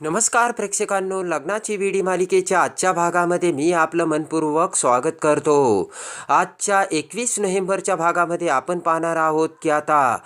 नमस्कार प्रेक्षकांनो लग्नाची विडी मालिकेच्या आजच्या भागामध्ये मी आपलं मनपूर्वक स्वागत करतो. आजच्या एकवीस नोव्हेंबरच्या भागामध्ये आपण पाहणार आहोत की आता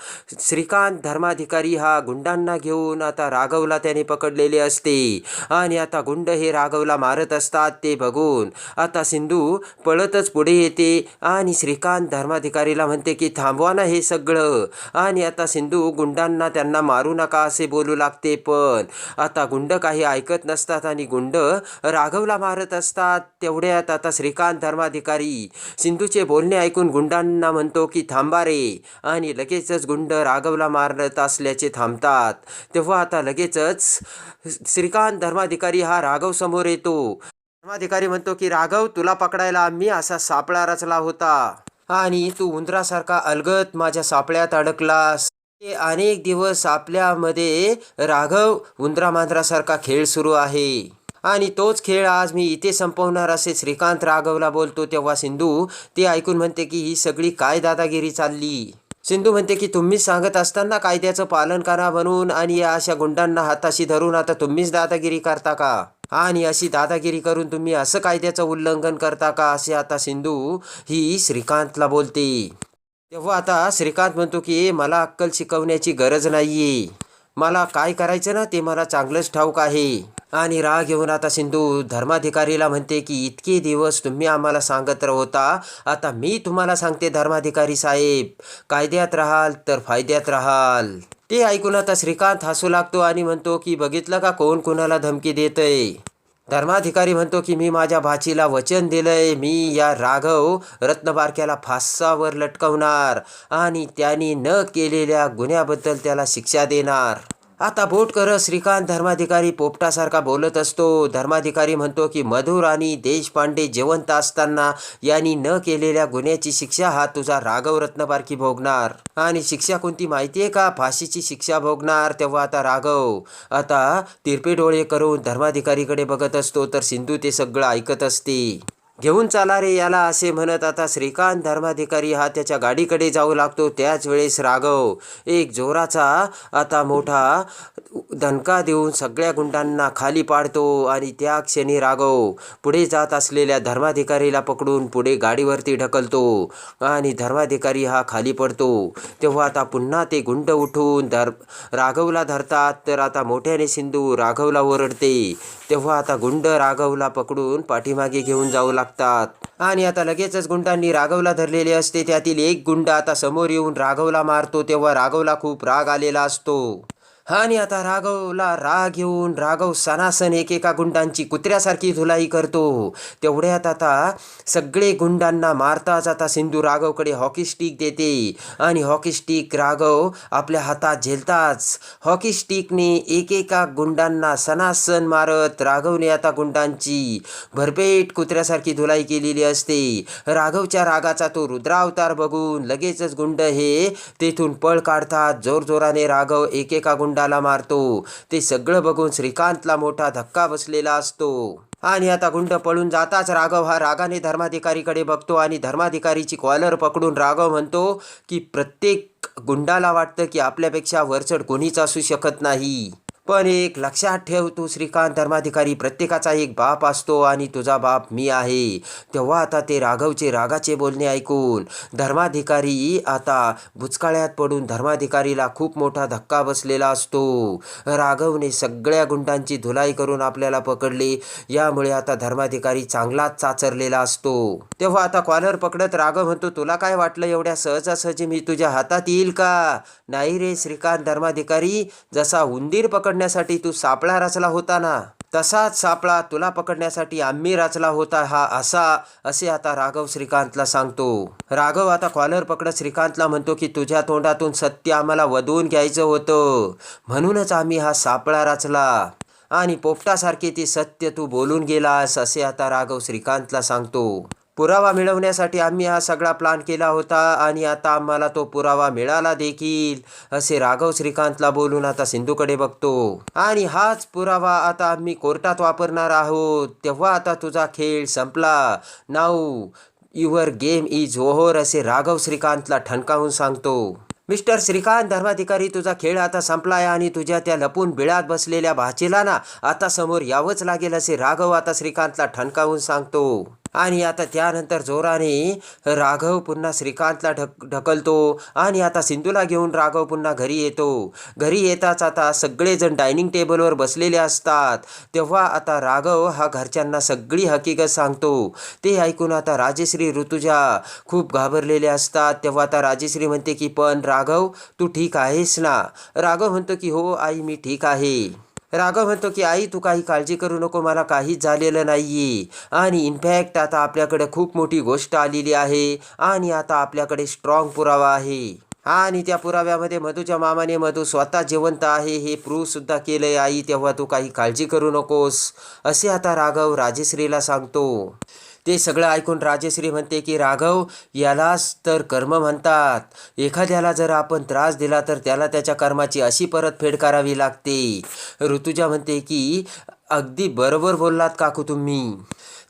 श्रीकांत धर्माधिकारी हा गुंडांना घेऊन आता राघवला त्याने पकडलेले असते. आणि आता गुंड हे राघवला मारत असतात ते बघून आता सिंधू पळतच पुढे येते आणि श्रीकांत धर्माधिकारीला म्हणते की थांबवा ना हे सगळं. आणि आता सिंधू गुंडांना त्यांना मारू नका असे बोलू लागते पण आता गुंड काही ऐकत नसतात आणि गुंड राघवला मारत असतात. तेवढ्यात आता श्रीकांत धर्माधिकारी सिंधूचे बोलणे ऐकून गुंडांना म्हणतो की थांबा रे. आणि लगेचच गुंड राघवला मारत असल्याचे थांबतात. तेव्हा आता लगेचच श्रीकांत धर्माधिकारी हा राघव समोर येतो. धर्माधिकारी म्हणतो की राघव तुला पकडायला मी असा सापळा रचला होता आणि तू उंदरासारखा अलगत माझ्या सापळ्यात अडकलास. अनेक दिवस आपल्यामध्ये राघव उंदरामांजरासारखा खेळ सुरू आहे. आणि तोच खेळ आज मी इथे संपवणार असे श्रीकांत राघवला बोलतो. तेव्हा सिंधू ते ऐकून म्हणते की ही सगळी काय दादागिरी चालली. सिंधू म्हणते की तुम्हीच सांगत असताना कायद्याचं पालन करा म्हणून आणि या अशा गुंडांना हाताशी धरून आता तुम्हीच दादागिरी करता का? आणि अशी दादागिरी करून तुम्ही असं कायद्याचं उल्लंघन करता का? असे आता सिंधू ही श्रीकांतला बोलते. तेव्हा आता श्रीकांत म्हणतो की मला अक्कल शिकवण्याची गरज नाही मला काय करायचं ना ते मला चांगलंच ठाऊक आहे. आणि राग घेऊन आता सिंधू धर्माधिकारीला म्हणते की इतके दिवस तुम्ही आम्हाला सांगत होता. आता मी तुम्हाला सांगते धर्माधिकारी साहेब. कायद्यात राहाल तर फायद्यात राहाल. ते ऐकून आता श्रीकांत हसू लागतो आणि म्हणतो की बघितलं का कोण कोणाला धमकी देतंय? धर्माधिकारी म्हणतो की मी माझ्या भाचीला वचन दिलंय मी या राघव रत्नबारक्याला फासावर लटकवणार आणि त्यांनी न केलेल्या गुन्ह्याबद्दल त्याला शिक्षा देणार. आता बोट कर श्रीकांत धर्माधिकारी पोपटासारखा बोलत असतो. धर्माधिकारी म्हणतो की मधुर आणि देशपांडे जिवंत असताना यांनी न केलेल्या गुन्ह्याची शिक्षा हा तुझा राघव रत्नबारकी भोगणार. आणि शिक्षा कोणती माहितीये का? फाशीची शिक्षा भोगणार तेव्हा आता राघव. आता तिरपे डोळे करून धर्माधिकारीकडे बघत असतो तर सिंधू ते सगळं ऐकत असते. घेऊन चाला रे याला असे म्हणत आता श्रीकांत धर्माधिकारी हा त्याच्या गाडीकडे जाऊ लागतो. त्याच वेळेस राघव एक जोराचा आता मोठा दणका देऊन सगळ्या गुंडांना खाली पाडतो आणि त्या क्षणी राघव पुढे जात असलेल्या धर्माधिकारीला पकडून पुढे गाडीवरती ढकलतो आणि धर्माधिकारी हा खाली पडतो. तेव्हा आता पुन्हा ते गुंड उठून धर राघवला धरतात. तर आता मोठ्याने सिंधू राघवला ओरडते. तेव्हा आता गुंड राघवला पकडून पाठीमागे घेऊन जाऊ लागतात. आणि आता लगेचच गुंडांनी राघवला धरलेले असते. त्यातील एक गुंड आता समोर येऊन राघवला मारतो. तेव्हा राघवला खूप राग आलेला असतो. आणि आता राघवला राग येऊन राघव सनासन एकेका गुंडांची कुत्र्यासारखी धुलाई करतो. तेवढ्यात आता सगळे गुंडांना मारताच आता सिंधू राघवकडे हॉकी स्टिक देते. आणि हॉकी स्टिक राघव आपल्या हातात झेलताच. हॉकी स्टिकने एकेका गुंडांना सनासन मारत राघवने आता गुंडांची भरपेट कुत्र्यासारखी धुलाई केलेली असते. राघवच्या रागाचा तो रुद्रावतार बघून लगेचच गुंड हे तेथून पळ काढतात. जोरजोराने राघव एकेका गुंडाला मारतो. ते सगळं बघून श्रीकांतला मोठा धक्का बसलेला असतो. आणि आता गुंड पळून जाताच राघव हा रागाने धर्माधिकारीकडे बघतो आणि धर्माधिकारीची कॉलर पकडून राघव म्हणतो की प्रत्येक गुंडाला वाटतं की आपल्यापेक्षा वरचढ कोणीच असू शकत नाही. पण एक लक्षात ठेव तू श्रीकांत. धर्माधिकारी प्रत्येकाचा एक बाप असतो आणि तुझा बाप मी आहे. तेव्हा आता ते राघवचे रागाचे बोलणे ऐकून धर्माधिकारी आता भुचकाळ्यात पडून धर्माधिकारीला खूप मोठा धक्का बसलेला असतो. राघवने सगळ्या गुंडांची धुलाई करून आपल्याला पकडले. यामुळे आता धर्माधिकारी चांगलाच चाचरलेला असतो. तेव्हा आता कॉलर पकडत राघव म्हणतो तुला काय वाटलं एवढ्या सहजासहजी मी तुझ्या हातात येईल का? नाही रे श्रीकांत. धर्माधिकारी जसा उंदीर पकडण्यासाठी तू सापळा रचला होता ना? तसाच सापळा तुला पकडण्यासाठी आम्ही रचला होता हा असा असे आता राघव श्रीकांतला सांगतो. राघव आता कॉलर पकडत श्रीकांतला म्हणतो की तुझ्या तोंडातून सत्य आम्हाला वधवून घ्यायचं होतं. म्हणूनच आम्ही हा सापळा रचला. आणि पोपटासारखे ती सत्य तू बोलून गेलास असे आता राघव श्रीकांतला सांगतो. पुरावा मिळवण्यासाठी आम्ही हा सगळा प्लान केला होता आणि आता आम्हाला तो पुरावा मिळाला देखील असे राघव श्रीकांतला बोलून आता सिंधूकडे बघतो. आणि हाच पुरावा आता आम्ही कोर्टात वापरणार आहोत. तेव्हा आता तुझा खेळ संपला. Now your game is over असे राघव श्रीकांतला ठणकावून सांगतो. मिस्टर श्रीकांत धर्माधिकारी तुझा खेळ आता संपलाय आणि तुझ्या त्या लपून बिळात बसलेल्या भाचीला ना आता समोर यावंच लागेल असे राघव आता श्रीकांतला ठणकावून सांगतो. आणि आता त्यानंतर जोराने राघव पुन्हा श्रीकांतला ढक ढकलतो आणि आता सिंधूला घेऊन राघव पुन्हा घरी येतो. घरी येताच आता सगळेजण डायनिंग टेबलवर बसलेले असतात. तेव्हा आता राघव हा घरच्यांना सगळी हकीकत सांगतो. ते ऐकून आता राजेश्री ऋतुजा खूप घाबरलेले असतात. तेव्हा आता राजेश्री म्हणते की पण राघव तू ठीक आहेस ना? राघव म्हणतो की हो आई मी ठीक आहे. राघव म्हणतो की आई तू काही काळजी करू नको मला काहीच झालेलं नाही आणि इनफॅक्ट आता आपल्याकडे खूप मोठी गोष्ट आलेली आहे आणि आता आपल्याकडे स्ट्रॉंग पुरावा आहे. आणि त्या पुराव्यामध्ये मधूच्या मामाने मधू स्वतः जिवंत आहे हे प्रूव्हसुद्धा केलं केलंय आई तेव्हा तू काही काळजी करू नकोस. असे आता राघव राजेश्रीला सांगतो. ते सगळं ऐकून राजश्री म्हणते की राघव यालाच तर कर्म म्हणतात. एखाद्याला जर आपण त्रास दिला तर त्याला त्याच्या कर्माची अशी परतफेड करावी लागते. ऋतुजा म्हणते की अगदी बरोबर बोललात काकू तुम्ही.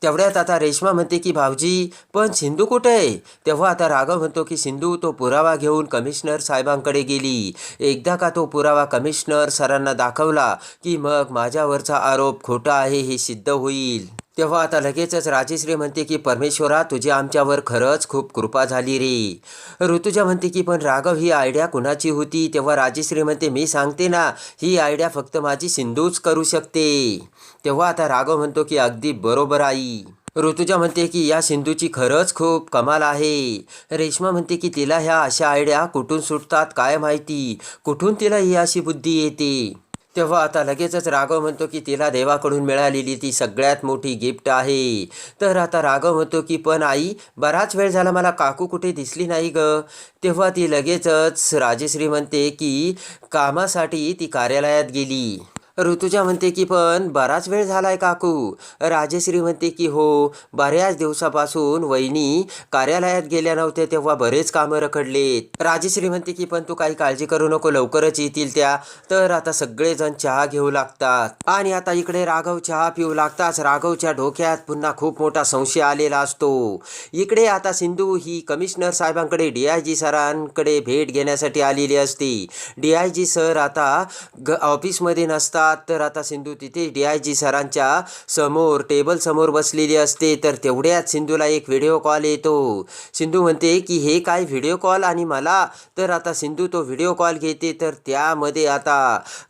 तेवढ्यात आता रेश्मा म्हणते की भाऊजी पण सिंधू कुठे आहे? तेव्हा आता राघव म्हणतो की सिंधू तो पुरावा घेऊन कमिशनर साहेबांकडे गेली. एकदा का तो पुरावा कमिशनर सरांना दाखवला की मग माझ्यावरचा आरोप खोटा आहे हे सिद्ध होईल. तेव्हा आता लगेचच राजेश्री म्हणते की परमेश्वरा तुझी आमच्यावर खरंच खूप कृपा झाली रे. ऋतुजा म्हणते की पण राघव ही आयडिया कुणाची होती? तेव्हा राजेश्री म्हणते मी सांगते ना ही आयडिया फक्त माझी सिंधूच करू शकते. तेव्हा आता राघव म्हणतो की अगदी बरोबर आई. ऋतुजा म्हणते की या सिंधूची खरंच खूप कमाल आहे. रेश्मा म्हणते की तिला ह्या अशा आयडिया कुठून सुटतात काय माहिती? कुठून तिला ही अशी बुद्धी येते? तेव्हा आता लगेचच राघव म्हणतो की तिला देवाकडून मिळालेली ती सगळ्यात मोठी गिफ्ट आहे. तर आता राघव म्हणतो की पण आई बराच वेळ झाला मला काकू कुठे दिसली नाही ग. तेव्हा ती लगेचच राजेश्री म्हणते की कामासाठी ती कार्यालयात गेली. ऋतुजा म्हणते की पण बराच वेळ झालाय काकू. राजेश्री म्हणते की हो बऱ्याच दिवसापासून वहिनी कार्यालयात गेल्या नव्हत्या तेव्हा बरेच कामं रखडलेत. राजेश्री म्हणते की पण तू काही काळजी करू नको लवकरच येतील त्या. तर आता सगळेजण चहा घेऊ लागतात. आणि आता इकडे राघव चहा पिऊ लागताच राघवच्या डोक्यात पुन्हा खूप मोठा संशय आलेला असतो. इकडे आता सिंधू ही कमिशनर साहेबांकडे डी आय जी सरांकडे भेट घेण्यासाठी आलेली असते. डी आय जी सर आता ग ऑफिसमध्ये नसतात. तर आता सिंधू तिथे डी आय जी सरांच्या समोर टेबल समोर बसलेली असते. तर तेवढ्याच सिंधूला एक व्हिडिओ कॉल येतो. सिंधू म्हणते की हे काय व्हिडिओ कॉल आणि मला? तर आता सिंधू तो व्हिडिओ कॉल घेते. तर त्यामध्ये आता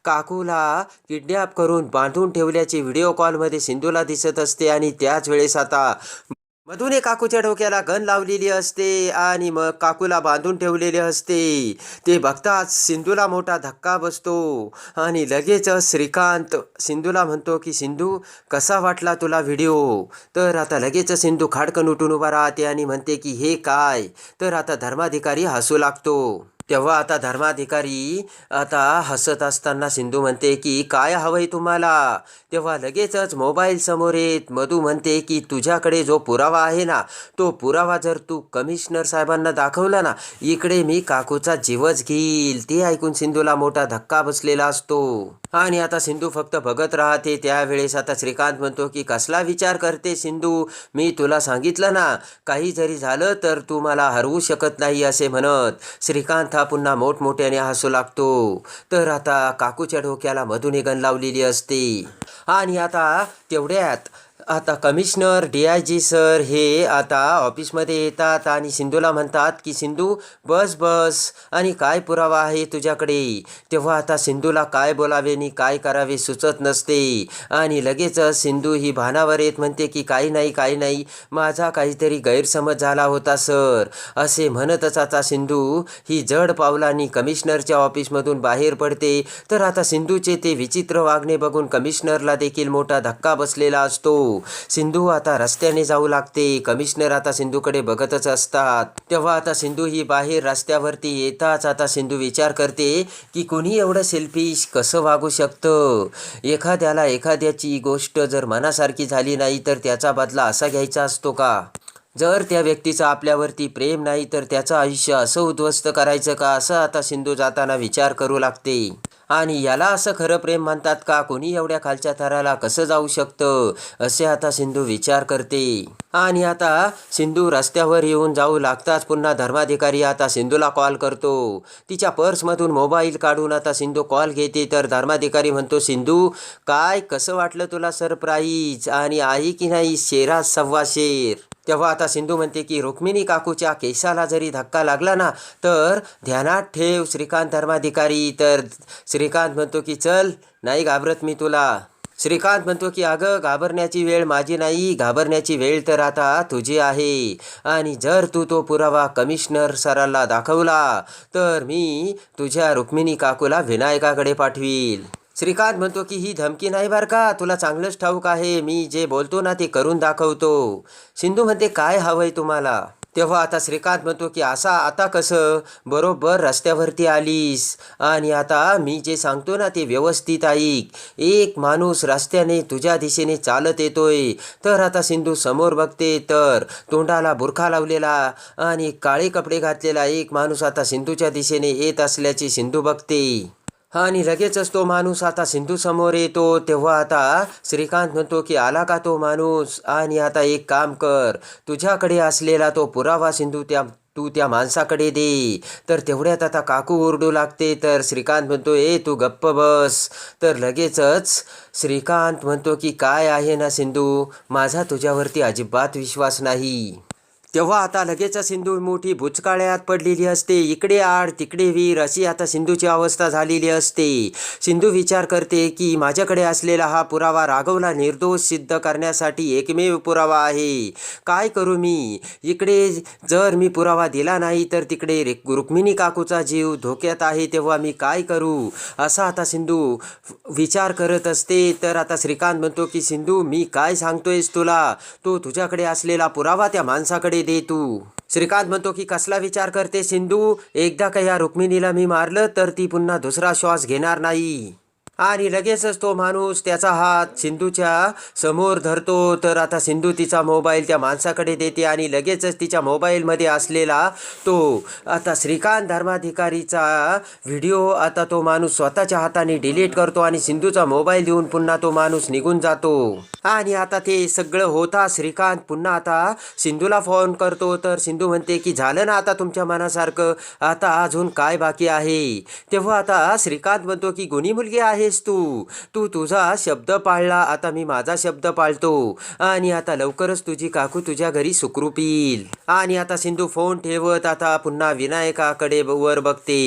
काकूला किडनॅप करून बांधून ठेवल्याचे व्हिडिओ कॉलमध्ये सिंधूला दिसत असते आणि त्याच वेळेस आता मधुने काकूच्या डोक्याला गन लावलेली असते आणि मग काकूला बांधून ठेवलेले असते. ते बघताच सिंधूला मोठा धक्का बसतो आणि लगेच श्रीकांत सिंधूला म्हणतो की सिंधू कसा वाटला तुला व्हिडिओ? तर आता लगेच सिंधू खाडकन उठून उभा राहते आणि म्हणते की हे काय? तर आता धर्माधिकारी हसू लागतो. तेव्हा आता धर्माधिकारी आता हसत असताना सिंधू म्हणते की काय हवंय तुम्हाला? तेव्हा लगेचच मोबाईल समोर येत मधू म्हणते की तुझ्याकडे जो पुरावा आहे ना तो पुरावा जर तू कमिशनर साहेबांना दाखवला ना इकडे मी काकूचा जीवच घेईल. ते ऐकून सिंधूला मोठा धक्का बसलेला असतो. आणि आता सिंधू फक्त बघत राहते. त्यावेळेस आता श्रीकांत म्हणतो की कसला विचार करते सिंधू? मी तुला सांगितलं ना काही जरी झालं तर तू मला हरवू शकत नाही असे म्हणत. श्रीकांत हा पुन्हा मोठमोठ्याने हसू लागतो. तर आता काकूच्या डोक्याला मधुनिगन लावलेली असते. आणि आता तेवढ्यात आता commissioner D I G sir हे आता ऑफिसमध्ये येतात आणि सिंधूला म्हणतात की सिंधू बस बस. आणि काय पुरावा आहे तुझ्याकडे? तेव्हा आता सिंधूला काय बोलावे आणि काय करावे सुचत नसते. आणि लगेचच सिंधू ही भानावर येत म्हणते की काही नाही काही नाही. माझा काहीतरी गैरसमज झाला होता सर असे म्हणतच आता सिंधू ही जड पावलांनी कमिशनरच्या ऑफिसमधून बाहेर पडते. तर आता सिंधूचे ते विचित्र वागणे बघून कमिशनरला देखील मोठा धक्का बसलेला असतो. सिंधू आता रस्त्याने जाऊ लागते. कमिशनर आता सिंधूकडे बघतच असतात. तेव्हा आता सिंधू ही बाहेर रस्त्यावरती येताच आता सिंधू विचार करते की कुणी एवढं सेल्फिश कसं वागू शकतं? एखाद्याला एखाद्याची गोष्ट जर मनासारखी झाली नाही तर त्याचा बदला असा घ्यायचा असतो का? जर त्या व्यक्तीचं आपल्यावरती प्रेम नाही तर त्याचं आयुष्य असं उद्ध्वस्त करायचं का? असं आता सिंधू जाताना विचार करू लागते. आणि याला असं खरं प्रेम म्हणतात का? कोणी एवढ्या खालच्या थराला कसं जाऊ शकतं? असे आता सिंधू विचार करते. आणि आता सिंधू रस्त्यावर येऊन जाऊ लागताच पुन्हा धर्माधिकारी आता सिंधूला कॉल करतो. तिच्या पर्समधून मोबाईल काढून आता सिंधू कॉल घेते. तर धर्माधिकारी म्हणतो सिंधू काय? कसं वाटलं तुला सरप्राईज आणि आहे की नाही? शेरा सव्वा शेर तेव्हा आता सिंधू म्हणते की रुक्मिणी काकूच्या केसाला जरी धक्का लागला ना तर ध्यानात ठेव श्रीकांत धर्माधिकारी. तर श्रीकांत म्हणतो की चल नाही घाबरत मी तुला. श्रीकांत म्हणतो की अगं घाबरण्याची वेळ माझी नाही. घाबरण्याची वेळ तर आता तुझी आहे. आणि जर तू तो पुरावा कमिशनर सरांना दाखवला तर मी तुझ्या रुक्मिणी काकूला विनायकाकडे पाठवील. श्रीकांत म्हणतो की ही धमकी नाही बरं का? तुला चांगलंच ठाऊक आहे. मी जे बोलतो ना ते करून दाखवतो. सिंधू म्हणते काय हवंय तुम्हाला? तेव्हा आता श्रीकांत म्हणतो की असा आता कसं? बरोबर रस्त्यावरती आलीस. आणि आता मी जे सांगतो ना ते व्यवस्थित ऐक. एक माणूस रस्त्याने तुझ्या दिशेने चालत येतोय. तर आता सिंधू समोर बघते. तर तोंडाला बुरखा लावलेला आणि काळे कपडे घातलेला एक माणूस आता सिंधूच्या दिशेने येत असल्याचे सिंधू बघते. आणि लगेचच तो माणूस आता सिंधू समोर येतो तेव्हा आता श्रीकांत म्हणतो की आला का तो माणूस? आणि आता एक काम कर तुझ्याकडे असलेला तो पुरावा सिंधू त्या तू त्या माणसाकडे दे. तर तेवढ्यात आता काकू ओरडू लागते तर श्रीकांत म्हणतो ए तू गप्प बस. तर लगेचच श्रीकांत म्हणतो की काय आहे ना सिंधू? माझा तुझ्यावरती अजिबात विश्वास नाही. तेव्हा आता लगेच सिंधू मोठी भुचकाळ्यात पडलेली असते. इकडे आड तिकडे वीर अशी आता सिंधूची अवस्था झालेली असते. सिंधू विचार करते की माझ्याकडे असलेला हा पुरावा राघवला निर्दोष सिद्ध करण्यासाठी एकमेव पुरावा आहे. काय करू मी? इकडे जर मी पुरावा दिला नाही तर तिकडे रे- रुक्मिणी काकूचा जीव धोक्यात आहे तेव्हा मी काय करू? असा आता सिंधू विचार करत असते. तर आता श्रीकांत म्हणतो की सिंधू मी काय सांगतोयस तुला? तो तुझ्याकडे असलेला पुरावा त्या माणसाकडे दे तू. श्रीकांत म्हणतो की कसला विचार करते सिंधू? एकदा का या रुक्मिणीला मी मारलं तर ती पुन्हा दुसरा श्वास घेणार नाही. आणि लगेचच तो माणूस त्याचा हात सिंधूच्या समोर धरतो. तर आता सिंधू तिचा मोबाईल त्या माणसाकडे देते आणि लगेचच तिच्या मोबाईलमध्ये असलेला तो आता श्रीकांत धर्माधिकारीचा व्हिडिओ आता तो माणूस स्वतःच्या हाताने डिलीट करतो आणि सिंधूचा मोबाईल देऊन पुन्हा तो माणूस निघून जातो. आणि आता ते सगळं होता श्रीकांत पुन्हा आता सिंधूला फोन करतो. तर सिंधू म्हणते की झालं ना आता तुमच्या मनासारखं? आता अजून काय बाकी आहे? तेव्हा आता श्रीकांत म्हणतो की गुणी मुलगी आहे आहेस तू. तू तुझा शब्द पाळला आता मी माझा शब्द पाळतो. आणि आता लवकरच तुझी काकू तुझ्या घरी सुखरूप येईल आणि आता सिंधू फोन ठेवत आता पुन्हा विनायकाकडे वर बघते.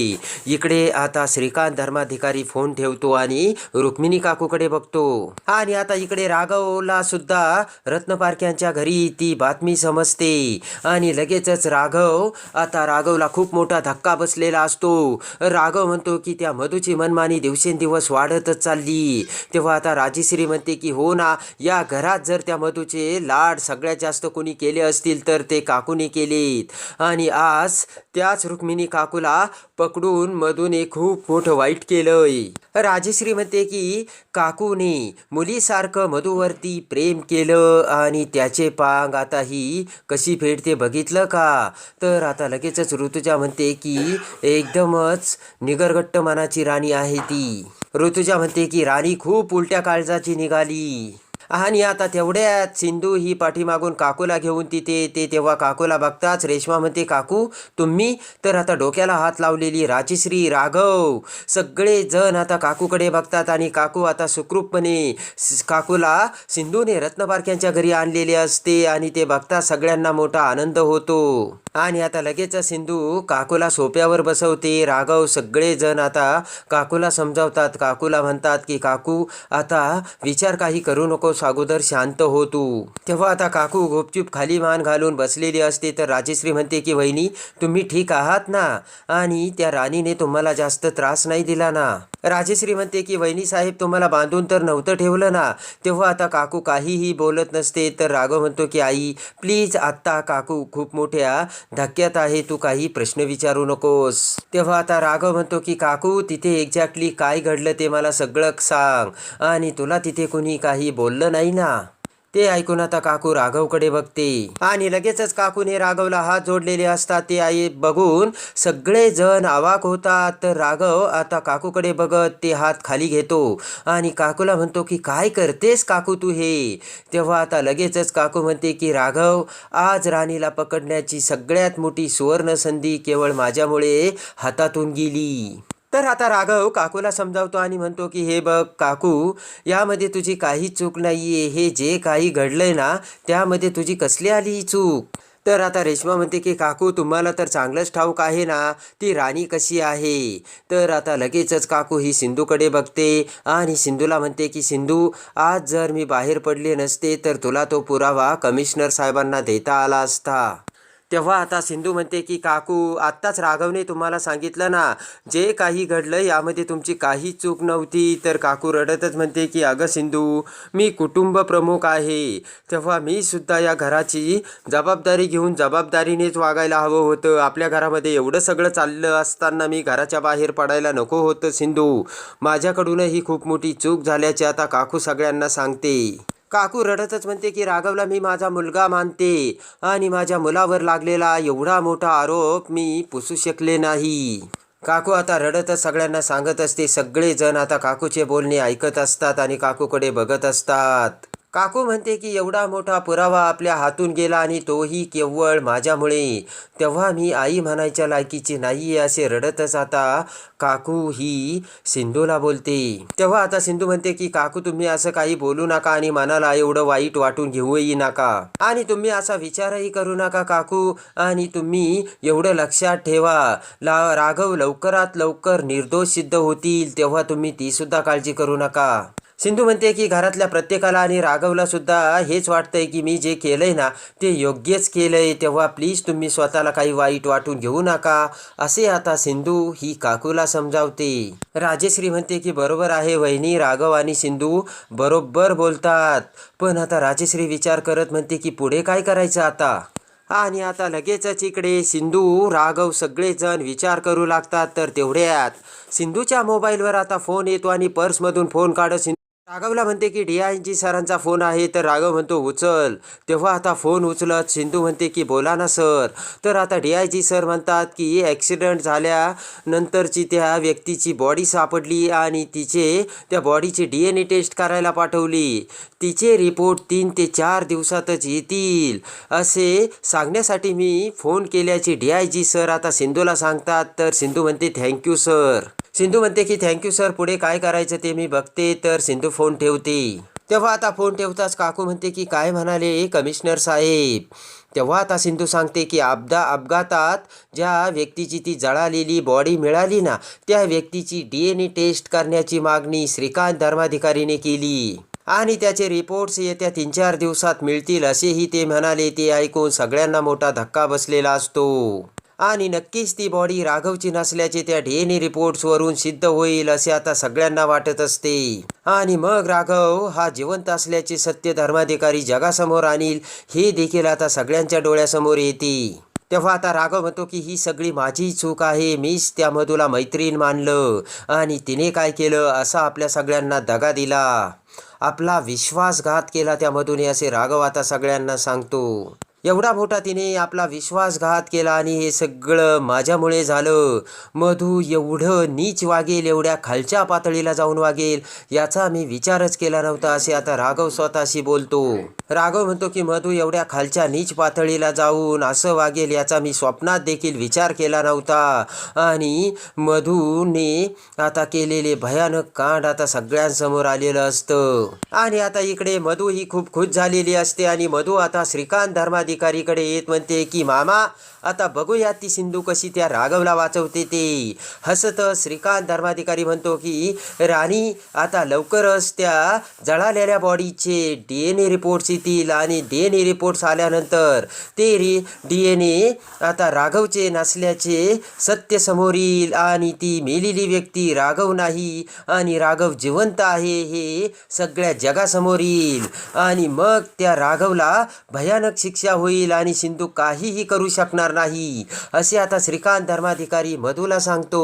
इकडे आता श्रीकांत धर्माधिकारी फोन ठेवतो आणि रुक्मिणी काकूकडे बघतो. आणि आता इकडे राघवला सुद्धा रत्नपारख्यांच्या घरी ती बातमी समजते. आणि लगेचच राघव आता राघवला खूप मोठा धक्का बसलेला असतो. राघव म्हणतो की त्या मधूची मनमानी दिवसेंदिवस वाढतच चालली. तेव्हा आता राजेश्री म्हणते की हो ना या घरात जर त्या मधूचे लाड सगळ्यात जास्त कोणी केले असतील तर ते काकूने केलेत. आणि आज त्याच रुक्मिणी काकूला पकडून मधूने खूप मोठं वाईट केलंय. राजश्री म्हणते की काकूने मुलीसारखं मधूवरती प्रेम केलं आणि त्याचे पांग आता ही कशी फेडते बघितलं का? तर आता लगेचच ऋतुजा म्हणते की एकदमच निगरगट्ट मनाची राणी आहे ती. ऋतुजा म्हणते की राणी खूप उलट्या काळजाची निघाली. आणि आता तेवढ्यात सिंधू ही पाठीमागून काकूला घेऊन तिथे येते तेव्हा काकूला बघताच रेश्मा म्हणते काकू तुम्ही तर आता डोक्याला हात लावलेली राजश्री राघव. सगळे जण आता काकूकडे बघतात आणि काकू आता सुखरूपपणे काकूला सिंधूने रत्नपारख्यांच्या घरी आणलेले असते आणि ते बघता सगळ्यांना मोठा आनंद होतो. आणि आता लगेच सिंधू काकूला सोप्यावर बसवते. राघव सगळेजण आता काकूला समजावतात. काकूला म्हणतात की काकू आता विचार काही करू नको नकोस अगोदर शांत हो तू. तेव्हा आता काकू गुपचूप खाली मान घालून बसलेली असते तर राजेश्री म्हणते की वहिनी तुम्ही ठीक आहात ना? आणि त्या राणीने तुम्हाला जास्त त्रास नाही दिला ना? राजेश्री म्हणते की वहिनी साहेब तुम्हाला बांधून तर नव्हतं ठेवलं ना. तेव्हा आता काकू काहीही बोलत नसते तर राघव म्हणतो की आई प्लीज आत्ता काकू खूप मोठ्या धक्क्यात आहे तू काही प्रश्न विचारू नकोस. तेव्हा आता राघव म्हणतो की काकू तिथे एक्झॅक्टली काय घडलं ते मला सगळं सांग. आणि तुला तिथे कुणी काही बोललं नाही ना. ते ऐकून आता काकू राघवकडे बघते. आणि लगेचच काकूने राघवला हात जोडलेले असतात ते आई बघून सगळेजण आवाक होतात. तर राघव आता काकूकडे बघत ते हात खाली घेतो. आणि काकूला म्हणतो की काय करतेस काकू तू हे? तेव्हा आता लगेचच काकू म्हणते की राघव आज राणीला पकडण्याची सगळ्यात मोठी सुवर्ण संधी केवळ माझ्यामुळे हातातून गेली. तर आता राघव काकूला समजावतो आणि म्हणतो की हे बघ काकू यामध्ये तुझी काही चूक नाही आहे हे जे काही घडलंय ना त्यामध्ये तुझी कसली आली ही चूक? तर आता रेश्मा म्हणते की काकू तुम्हाला तर चांगलंच ठाऊक आहे ना. ती राणी कशी आहे? तर आता लगेचच काकू ही सिंधूकडे बघते आणि सिंधूला म्हणते की सिंधू आज जर मी बाहेर पडले नसते तर तुला तो पुरावा कमिशनर साहेबांना देता आला असता. तेव्हा आता सिंधू म्हणते की काकू आत्ताच राघवने तुम्हाला सांगितलं ना जे काही घडलं यामध्ये तुमची काही चूक नव्हती. तर काकू रडतच म्हणते की अगं सिंधू मी कुटुंब प्रमुख आहे. तेव्हा मी सुद्धा या घराची जबाबदारी घेऊन जबाबदारीनेच वागायला हवं होतं. आपल्या घरामध्ये एवढं सगळं चाललं असताना मी घराच्या बाहेर पडायला नको होतं सिंधू. माझ्याकडूनही खूप मोठी चूक झाल्याचे आता काकू सगळ्यांना सांगते. काकू रडतच म्हणते की राघवला मी माझा मुलगा मानते आणि माझ्या मुलावर लागलेला एवढा मोठा आरोप मी पुसू शकले नाही. काकू आता रडतच सगळ्यांना सांगत असते. सगळेजण आता काकूचे बोलणे ऐकत असतात आणि काकूकडे बघत असतात. काकू म्हणते की एवढा मोठा पुरावा आपल्या हातून गेला आणि तोही केवळ माझ्यामुळे. तेव्हा मी आई म्हणायच्या लायकीची नाही असे रडतच आता काकू ही सिंधूला बोलते. तेव्हा आता सिंधू म्हणते की काकू तुम्ही असं काही बोलू नका आणि मनाला एवढं वाईट वाटून घेऊही नका. आणि तुम्ही असा विचारही करू नका काकू. आणि तुम्ही एवढं लक्षात ठेवा. ला राघव लवकरात लवकर निर्दोष सिद्ध होतील. तेव्हा तुम्ही ती सुद्धा काळजी करू नका. सिंधू म्हणते की घरातल्या प्रत्येकाला आणि राघवला सुद्धा हेच वाटतंय की मी जे केलंय ना ते योग्यच केलंय. तेव्हा प्लीज तुम्ही स्वतःला काही वाईट वाटून घेऊ नका. असे आता सिंधू ही काकूला समजावते. राजेश्री म्हणते की बरोबर आहे वहिनी राघव आणि सिंधू बरोबर बोलतात. पण आता राजेश्री विचार करत म्हणते की पुढे काय करायचं आता? आणि आता लगेचच इकडे सिंधू राघव सगळेजण विचार करू लागतात तर तेवढ्यात. सिंधूच्या मोबाईलवर आता फोन येतो आणि पर्समधून फोन काढत सिंधू राघवला म्हणते की डी आय जी सरांचा फोन आहे. तर राघव म्हणतो उचल. तेव्हा आता फोन उचलत सिंधू म्हणते की बोला ना सर. तर आता डी आय जी सर म्हणतात की ॲक्सिडेंट झाल्यानंतरची त्या व्यक्तीची बॉडी सापडली आणि तिचे त्या बॉडीची डी एन ए टेस्ट करायला पाठवली. तिचे रिपोर्ट तीन ते चार दिवसातच येतील. असे सांगण्यासाठी मी फोन केल्याचे डी आय जी सर आता सिंधूला सांगतात. तर सिंधू म्हणते थँक्यू सर. सिंधू म्हणते की थँक्यू सर. पुढे काय करायचं ते मी बघते. तर सिंधू फोन ठेवते. तेव्हा आता फोन ठेवताच काकू म्हणते की काय म्हणाले कमिशनर साहेब? तेव्हा आता सिंधू सांगते की अपघा अपघातात ज्या व्यक्तीची ती जळालेली बॉडी मिळाली ना त्या व्यक्तीची डी एन ए टेस्ट करण्याची मागणी श्रीकांत धर्माधिकारीने केली. आणि त्याचे रिपोर्ट्स येत्या तीन चार दिवसात मिळतील असेही ते म्हणाले. ते ऐकून सगळ्यांना मोठा धक्का बसलेला असतो. आणि नक्कीच ती बॉडी राघवची नसल्याचे त्या डी एन ए रिपोर्ट्सवरून सिद्ध होईल असे आता सगळ्यांना वाटत असते. आणि मग राघव हा जिवंत असल्याचे सत्य धर्माधिकारी जगासमोर आणील हे देखील आता सगळ्यांच्या डोळ्यासमोर येते. तेव्हा आता राघव म्हणतो की ही सगळी माझी चूक आहे मीच त्या मधूला मैत्रीण मानलं आणि तिने काय केलं असा आपल्या सगळ्यांना दगा दिला. आपला विश्वासघात केला त्या मधूने असे राघव आता सगळ्यांना सांगतो. एवढा मोठा तिने आपला विश्वासघात केला आणि हे सगळं माझ्यामुळे झालं. मधू एवढं नीच वागेल एवढ्या खालच्या पातळीला जाऊन वागेल याचा मी विचारच केला नव्हता असे आता राघव स्वतःशी बोलतो. राघव म्हणतो की मधू एवढ्या खालच्या नीच पातळीला जाऊन असं वागेल याचा मी स्वप्नात देखील विचार केला नव्हता. आणि मधूने आता केलेले भयानक कांड आता सगळ्यांसमोर आलेलं असतं. आणि आता इकडे मधू ही खूप खुश झालेली असते आणि मधू आता श्रीकांत अधिकारीकडे येत म्हणते की मामा आता बघूया ती सिंधू कशी त्या राघवला वाचवते ते. हसत श्रीकांत धर्माधिकारी म्हणतो की राणी आता लवकरच त्या जळालेल्या बॉडीचे डी एन ए रिपोर्ट्स येतील आणि डी एन ए रिपोर्ट्स आल्यानंतर ते री डी एन ए आता राघवचे नसल्याचे सत्य समोर येईल आणि ती मेलेली व्यक्ती राघव नाही आणि राघव जिवंत आहे हे सगळ्या जगासमोर येईल आणि मग त्या राघवला भयानक शिक्षा होईल आणि सिंधू काहीही करू शकणार नाही असे आता श्रीकांत धर्माधिकारी मधूला सांगतो.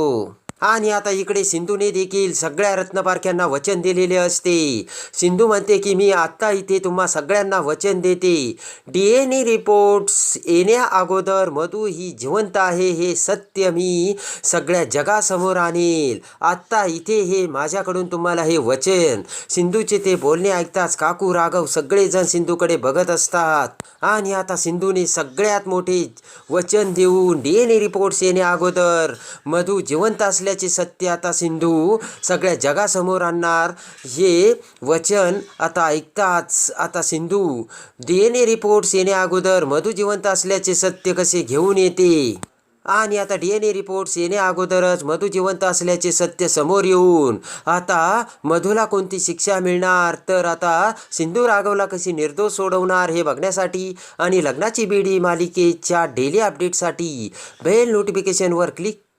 आणि आता इकडे सिंधूने देखील सगळ्या रत्नपारख्यांना वचन दिलेले असते. सिंधू म्हणते की मी आत्ता इथे तुम्हा सगळ्यांना वचन देते. डी एन ए रिपोर्ट्स येण्या अगोदर मधू ही जिवंत आहे हे सत्य मी सगळ्या जगासमोर आणेल. आत्ता इथे हे माझ्याकडून तुम्हाला हे वचन. सिंधूचे ते बोलणे ऐकताच काकू राघव सगळेजण सिंधूकडे बघत असतात. आणि आता सिंधूने सगळ्यात मोठे वचन देऊन डी एन ए रिपोर्ट्स येण्या अगोदर मधू जिवंत असल्याचे सत्य आता सिंधू सगळ्या जगासमोर आणणार. हे वचन आता ऐकताच आता Sindhu. D N A reports येण्या अगोदर मधू जिवंत असल्याचे सत्य कसे घेऊन येते? आणि आता डी एन ए रिपोर्ट्स येण्या अगोदरच मधू जिवंत असल्याचे सत्य समोर येऊन आता मधूला कोणती शिक्षा मिळणार? तर आता सिंधू राघवला कशी निर्दोष सोडवणार हे बघण्यासाठी आणि लग्नाची बीडी मालिकेच्या डेली अपडेटसाठी बेल नोटिफिकेशनवर क्लिक